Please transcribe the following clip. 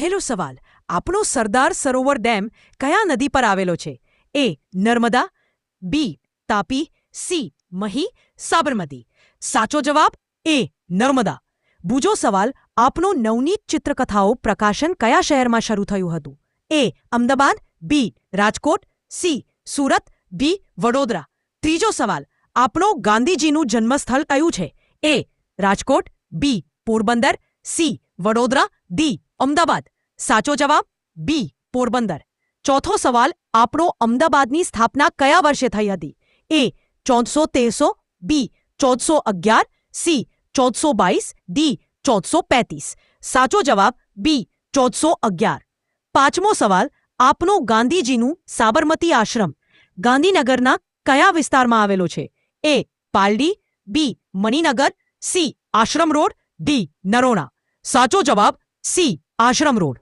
પહેલો સવાલ, આપણો સરદાર સરોવર ડેમ કયા નદી પર આવેલો છે? A, Narmada, B, Tapi, C, Mahi, Sabarmati. સાચો જવાબ, એ, નર્મદા. બીજો સવાલ, આપનો નવનીત ચિત્રકથાઓ પ્રકાશન કયા શહેરમાં શરૂ થયું હતું? A, Ahmedabad, B, Rajkot, C, Surat B Vadodara. ત્રીજો સવાલ આપણો ગાંધીજીનું જન્મસ્થળ કયું છે? A, Rajkot, B, Porbandar, C, Vadodara, D, Ahmedabad. સાચો જવાબ, બી, પોરબંદર. ચોથો સવાલ, આપણો અમદાવાદની સ્થાપના કયા વર્ષે થઈ હતી? એ, ચૌદસો તેરસો, બી, ચૌદસો અગિયાર, સી, ચૌદસો બાવીસ, ડી, ચૌદસો પેંતીસ સાચો જવાબ, બી, ચૌદસો અગિયાર. પાંચમો સવાલ, આપનો ગાંધીજીનું સાબરમતી આશ્રમ ગાંધીનગરના કયા વિસ્તારમાં આવેલો છે? A, Paldi, B, Maninagar, C, Ashram road, D, Narona. સાચો જવાબ, સી, આશ્રમ રોડ.